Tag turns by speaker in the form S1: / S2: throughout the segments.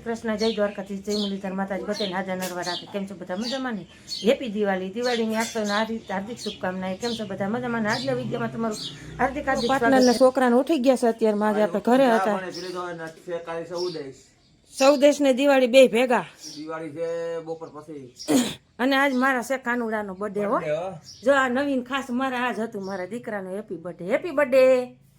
S1: શ્રી કૃષ્ણ જય દ્વારકાથી જય મુરલીધર માતાજી બધાને હાજર નરવા રાખે કેમ છો બધા મજામાં ને? હેપી દિવાળી. દિવાળીની આપ હાર્દિક હાર્દિક શુભકામનાએ કેમ છો બધા મજામાં? ને આજના વિડીયોમાં તમારું હાર્દિક હાર્દિક પાર્ટનરના છોકરાને ઉઠી ગયા છે અત્યારે આજે આપણે ઘરે હતા.
S2: મને પેલી તો એને છે કાલે ચૌદશ.
S1: સૌદેશ ને દિવાળી બે ભેગા.
S2: દિવાળી છે બપોર પછી.
S1: અને આજ મારા છે કાનુડાનો બર્થડે હો.
S2: હો.
S1: જો આ નવીન ખાસ મારા આજ હતું મારા દીકરાનો happy birthday happy birthday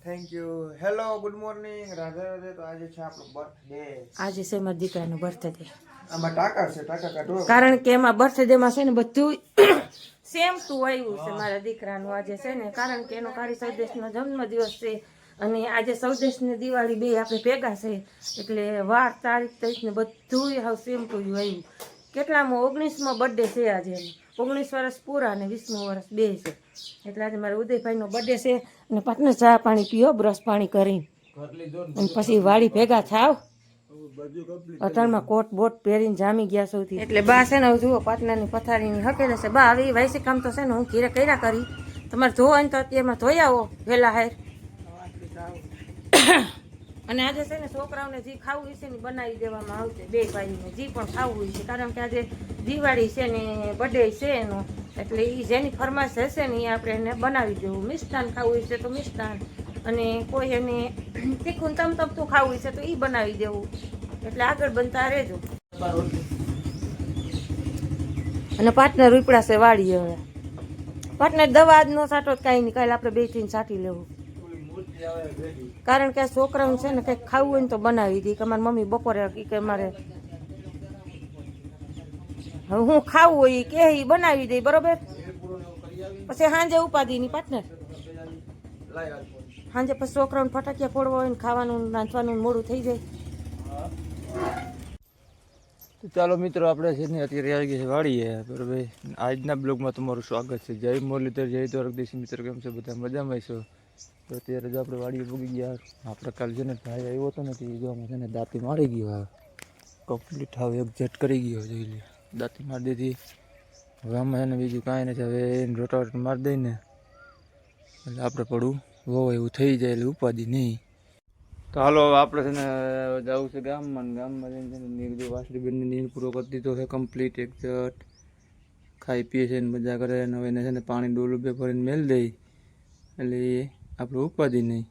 S2: thank you hello good morning Radhe Radhe તો આજે છે આપણો બર્થડે
S1: આજે છે મારા દીકરાનો બર્થડે
S2: આમાં ટાકા છે ટાકા કાઢો.
S1: કારણ કે એમાં બર્થડેમાં છે ને બધું સેમ ટુ આવ્યું છે મારા દીકરાનું આજે છે ને. કારણ કે એનો કારી સૌદેશનો જન્મદિવસ છે અને આજે સૌદેશની દિવાળી બે આપણે ભેગા છે. એટલે વાર તારીખ તારીખ ને બધું હાવ સેમ ટુ આવ્યું. કેટલામાં ઓગણીસમો બર્થડે છે આજે. એનો. ઓગણીસ વર્ષ પૂરા અને વીસમું વર્ષ બે છે. એટલે આજે મારા ઉદયભાઈનો બર્થડે છે અને પાટને ચા પાણી પીઓ બ્રશ પાણી કરીને. અને પછી વાડી ભેગા થાવ. અટાણમાં કોટ, બોટ પહેરીને જામી ગયા સૌથી. એટલે બા છે ને જુઓ પાટનાની પથારીની હકેલે છે. બા આવી વાયસી કામ તો છે ને, હું ઘીરે કર્યા કરી. તમારે હોય ને તો અત્યારમાં ધોઈ આવો, વહેલા હાર. અને આજે છે ને છોકરાઓને જે ખાવું છે ને બનાવી દેવામાં આવશે, બે ભાઈને જે પણ ખાવું છે. કારણ કે આજે દિવાળી છે ને બર્થડે છે એનો, એટલે એ જેની ફરમાશ હશે ને એ આપણે એને બનાવી દેવું. મિષ્ટાન ખાવું છે તો મિષ્ટાન અને કોઈ એને તીખું તમ તમતું ખાવું છે તો એ બનાવી દેવું. એટલે આગળ બનતા રહેજો. અને પાર્ટનર ઉપડા છે વાળી હવે. પાર્ટનર દવા જ ન સાટો જ કાંઈ નહીં, કાલે આપણે બે ત્રણ સાટી લેવું. કારણ કે છોકરાઓને છે ને કંઈક ખાવું હોય ને તો બનાવી દઈ કે મારી મમ્મી બપોરે કે મારે હું ખાવું હોય કે એ બનાવી દઈ બરોબર? પછી સાંજે ઉપાધિ ની પાર્ટનર સાંજે પછી છોકરાઓને ફટાકિયા ફોડવા હોય ને ખાવાનું નાચવાનું મોડું થઈ જાય.
S2: તો ચાલો મિત્રો, આપણે છે ને અત્યારે આવી ગયા છે વાડીએ. બરાબર આજના બ્લોગમાં તમારું સ્વાગત છે. જય મુરલીધર, જય દ્વારકદેશી મિત્રો, કેમ છે? બધા મજામાં છો? તો અત્યારે જો આપણે વાડીએ ભૂગી ગયા. આપણે કાલ છે ને ભાઈ આવ્યો હતો ને તે જોવામાં છે ને દાંતી મારી ગયો હવે કમ્પ્લીટ હવે એક્ઝેટ કરી ગયો, જોઈ લે દાંતી મારી દીધી. હવે આમાં છે ને બીજું કાંઈ નથી. હવે એને રોટાવટ મારી દઈને એટલે આપણે પડું વહુ એવું થઈ જાય એટલે ઉપાધિ નહીં. તો હાલો આપણે છે ને જવું છે ગામમાં ગામમાં જઈને છે ને નીર વાસળીબેનને નીર પૂરો કરી દીધો છે કમ્પ્લીટ એક જટ ખાઈ પીએ છે ને મજા કરે અને હવે એને છે ને પાણી ડોલું બે ભરીને મેલ દઈ એટલે એ આપણે ઉપાધિ નહીં.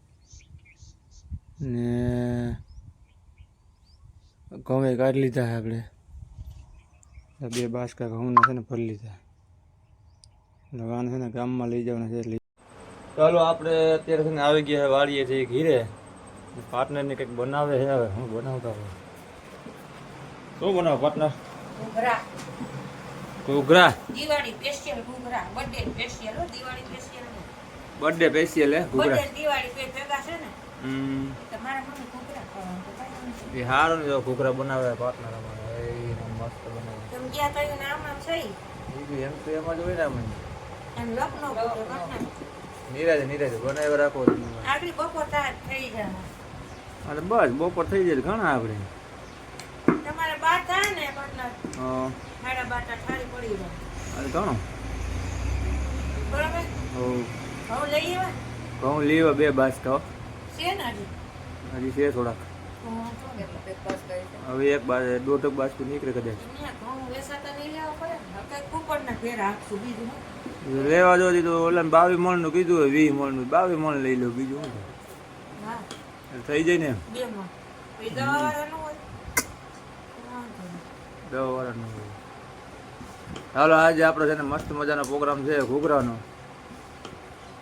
S2: ને ઘઉં કાઢી લીધા છે આપણે. બે બાસકા ઘઉંના છે ને ભરી લીધા. એટલે વાન છે ને ગામમાં લઈ જવાના છે એટલે ચાલો, આપણે અત્યારે છે ને આવી ગયા વાળીએ વાડીએ છે ઘીરે. પાર્ટનરને કંઈક બનાવે છે હવે હું બનાવતા હોય. શું બનાવો પાર્ટનર?
S1: ઘૂઘરા. દિવાળી સ્પેશિયલ ઘૂઘરા. Birthday special Diwali special
S2: birthday special હે ઘૂઘરા.
S1: બર્થડે દિવાળી પે ભેગા છે ને
S2: હમ.
S1: તમારા મમ્મી ઘૂઘરા
S2: એ સારું ને જો ઘૂઘરા બનાવે પાર્ટનર અમારે. એ મસ્ત બનાવે.
S1: તમે ગયા કયું નામ આમ છે
S2: બીજું એમ તો એમાં જ હોય ને અમે
S1: એમ લખનો.
S2: નિરાજે નિરાજે બનાવી રાખો.
S1: આગળ બપોર થાય થઈ જાય.
S2: અને બસ બપોર થઈ જાય ઘણા આપણે
S1: તમારે બાર ને
S2: હા.
S1: પડી જાય
S2: અને ઘણો.
S1: બરાબર?
S2: હવે
S1: લઈ
S2: ઘઉં લેવા બે બાસકા.
S1: છે ને હજી?
S2: હજી છે થોડાક. હવે એક બાદ દોઢક બાસકું નીકળે કદાચ.
S1: ઘઉં લેવા
S2: જો તો ઓલા બાવી મણનું કીધું વીસ મણનું બાવી મણ લઈ લો બીજું એટલે થઈ જાય ને. હાલો આજે આપણો છે ને મસ્ત મજાનો પ્રોગ્રામ છે ઘૂઘરાનો.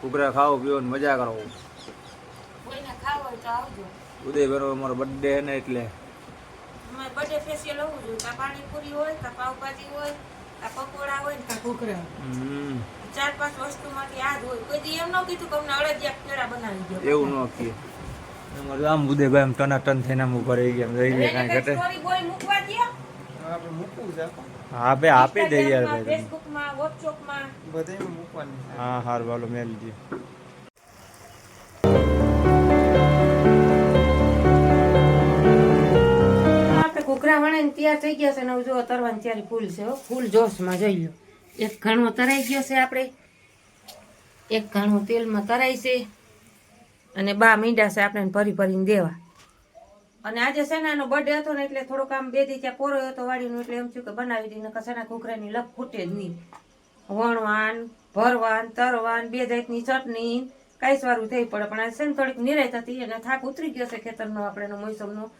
S2: ઘૂઘરા ખાવો પીવો ને મજા કરો.
S1: ઉદયભાઈ નો હોય તો આવજો.
S2: ઉદય બરોબર મારો બર્થડે છે ને એટલે.
S1: બર્થડે ફેશિયલ હોવું જોઈએ. કાં પાણીપુરી હોય કાં પાવભાજી હોય કાં પકોડા હોય ને ઘૂઘરા. ચાર પાંચ વસ્તુમાંથી આ જ હોય. કોઈ એમ ન કીધું કે અમને અડદિયા પેડા બનાવી દો
S2: એવું ન અમારે આમ ઉદયભાઈ આમ ટના ટન થઈને આમ ઊભા રહી ગયા. રહી ગયા કાંઈ ઘટે. હા બે આપી દે યાર ભાઈ હા હાર વાલો મેલ દી
S1: આપણે ઘૂઘરા વણાઈને તૈયાર થઈ ગયા છે. ને જો તરવાની ત્યારે ફૂલ છે હો. ફૂલ જોશમાં જોઈ લો. એક ઘણો તરાઈ ગયો છે આપણે. એક ઘણો તેલમાં તરાઈ છે. અને બા મીંડા છે આપણે ભરી ભરીને દેવા. અને આજે સેનાનો બર્થડે હતો ને એટલે થોડોક આમ બે દી ત્યાં પોરો હતો વાડીનું એટલે એમ થયું કે બનાવી દઈને સેના ઘૂઘરાની લપ ફૂટે જ નહીં. વણવાન, ભરવાન, તરવાન, બે જાતની ચટણી, કાંઈ સારું થઈ પડે. પણ આ છે ને થોડીક નિરાય હતી અને થાક ઉતરી ગયો છે ખેતરનો આપણે મોસમનો.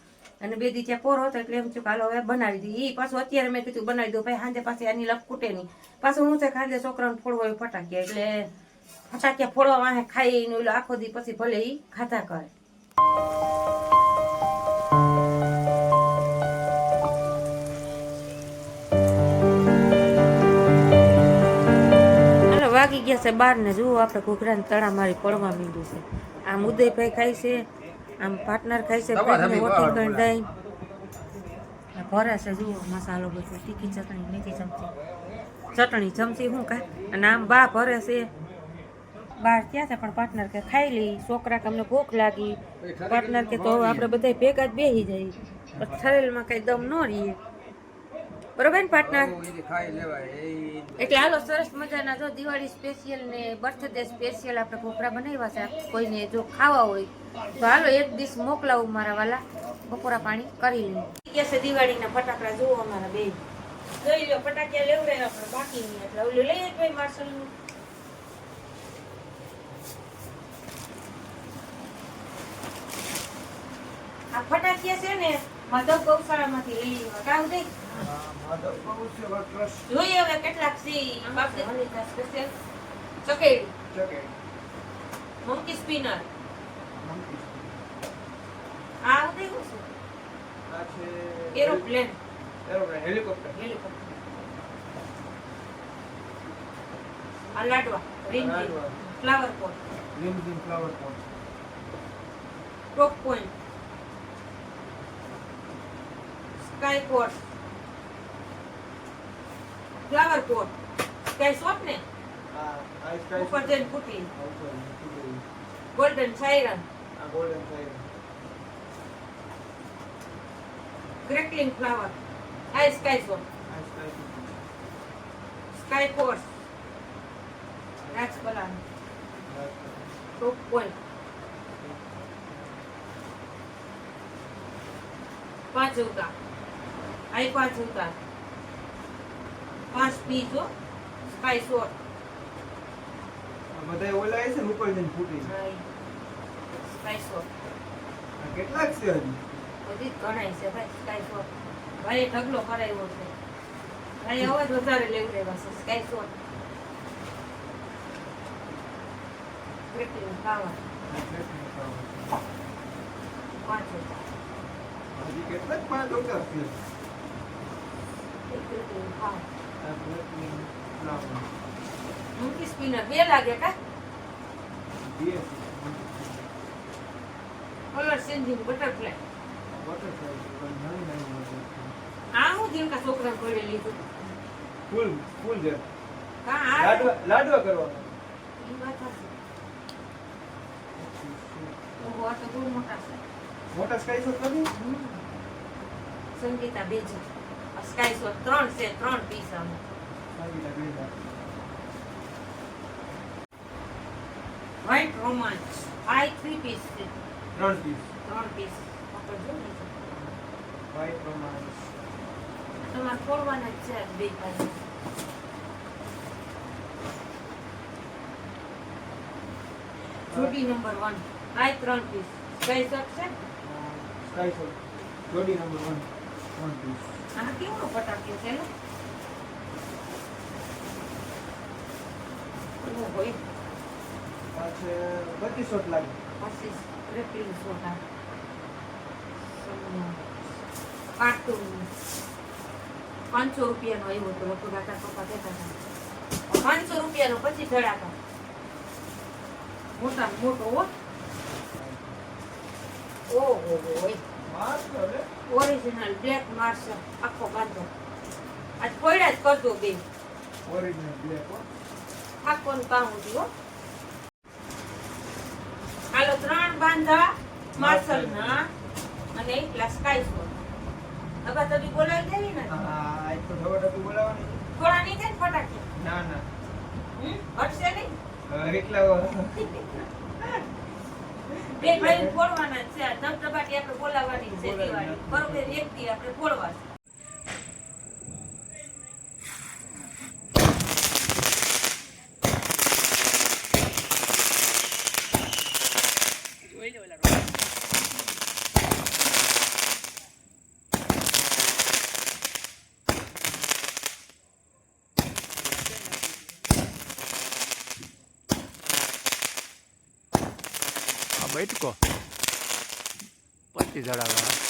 S1: અને બે દી ત્યાં પોરો હતો એટલે એમ થયું કે હાલો હવે બનાવી દઈએ. એ પાછું અત્યારે મેં કીધું બનાવી દઉં, ભાઈ સાંજે પાછી આની લપ ફૂટે નહીં. પાછું હું છે ખાંજે છોકરાને ફોડવો ફટાકી ફટાક્યા એટલે ફટાક્યા ફોડવા વાહે ખાઈ ને ઓલો આખો દી પછી ભલે એ ખાધા કરે. વાગી ગયા છે બાર ને જુઓ આપણે ઘૂઘરાને તળા મારી પડવા માંડ્યું છે. આમ ઉદયભાઈ ખાય છે આમ પાર્ટનર ખાય છે વોટિંગ ભરે છે જુઓ મસાલો બધો. તીખી ચટણી મીઠી ચમચી. ચટણી ચમચી શું કાંઈ? અને આમ બા ભરે છે. બહાર છે પણ પાર્ટનર કે ખાઈ લઈ છોકરા કે અમને ભૂખ લાગી. પાર્ટનર કે તો આપણે બધા ભેગા જ બેસી જઈએ. પણ કઈ દમ ન રહીએ. બરોબર ને પાર્ટનર એટલે હાલો સરસ મજાના જો દિવાળી સ્પેશિયલ ને બર્થડે સ્પેશિયલ આપણે કોપરા બનાવ્યા છે. કોઈને જો ખાવા હોય તો હાલો એક દિવસ મોકલાવું મારા વાલા. બપોરા પાણી કરી લઈએ. કે છે દિવાળીના ફટાકડા જુઓ અમારા બે જોઈ લો ફટાકડા લેવડાય આપણે બાકી નહીં એટલે ઓલું લઈએ ભાઈ માર્શલનું. આ ફટાકિયા છે ને માધવ ગૌશાળામાંથી લઈ આવ્યા કાવ દે જોઈએ હવે કેટલાક સી બાપને હલીતા સ્પેશિયલ ચકેડી મંકી સ્પિનર આ ઉદય શું છે એરોપ્લેન
S2: હેલિકોપ્ટર
S1: હેલિકોપ્ટર આ લાડવા ring flower pot
S2: limousine flower pot
S1: top point sky pot flower pot sky shop ને? ઉપર જઈને ફૂટી. Golden siren
S2: golden
S1: crackling flower આ sky shop
S2: sky
S1: force Rajkala top point પાંચ ઉતા આઈ પાંચ ઉતા પાંચ પીસ હો. સ્કાય શોટ
S2: બધા ઓલા છે ને ઉપર જઈને ફૂટી આ કેટલાક છે હજી?
S1: બધી જ ગણાય છે ભાઈ સ્કાય શોટ ભાઈ ઢગલો કરાવ્યો છે. ભાઈ અવાજ વધારે લેવું રહેવા છે સ્કાય શોટ ક્રેકલિંગ ફ્લાવર પાંચ
S2: હજી કેટલાક પાંચ છે
S1: ક્રેકલિંગ ફ્લાવર
S2: આ બ્લેકની ફ્લાવર
S1: કલર ચેન્જિંગ બટરફ્લાય છોકરા પડે લીધું
S2: ફૂલ ફૂલ
S1: આ
S2: લાડવા લાડવા કરવાના
S1: ઈ વાત હશે. આ તો બહુ મોટા છે
S2: મોટા સ્કાય શોટ
S1: સંગીતા બેજી સ્કાય શોટ ત્રણ છે ત્રણ પીસ આમ
S2: વાઈટ.
S1: વ્હાઈટ રોમાંચ આ થ્રી પીસ છે
S2: ત્રણ પીસ
S1: ત્રણ પીસ પકડજો ને
S2: વ્હાઈટ
S1: તમારે ખોલવાના જ છે બે પાસે જોડી નંબર વન આ ત્રણ પીસ સ્કાય શોટ છે
S2: સ્કાય શોટ જોડી નંબર વન વન પીસ
S1: આ કેવડો ફટાક્યો છે હોય
S2: બત્રીસ શોટ લાગે.
S1: સોડા. કાર્ટૂન. પાંચસો રૂપિયાનો આવ્યો હતો લગભગ આટા પપ્પા કહેતા હતા. પાંચસો રૂપિયાનો પછી ધડાકા મોટા મોટો ઓહો હોય ઓરિજિનલ બ્લેક માર્સ આખો બાંધો આજ કોયડા જ કરજો બે
S2: ઓરિજિનલ બ્લેક હો.
S1: આખોનું કામ હતું હો. હાલો ત્રણ બાંધા માર્શલના અને એક સ્કાય શોટ હવે તો બી બોલાવી દેવી ને?
S2: હા એક તો ધવડ હતું બોલાવવાની
S1: થોડા નહીં થાય ને ફટાકે?
S2: ના ના.
S1: હમ? હટશે નહીં?
S2: એટલા
S1: બે ભાઈ ફોડવાના છે આ ધબધબાટી આપણે બોલાવવાની છે દિવાળી. બરોબર એક દી આપણે ફોડવા છે
S2: આ બેઠકો પચીસ જણા પૂરું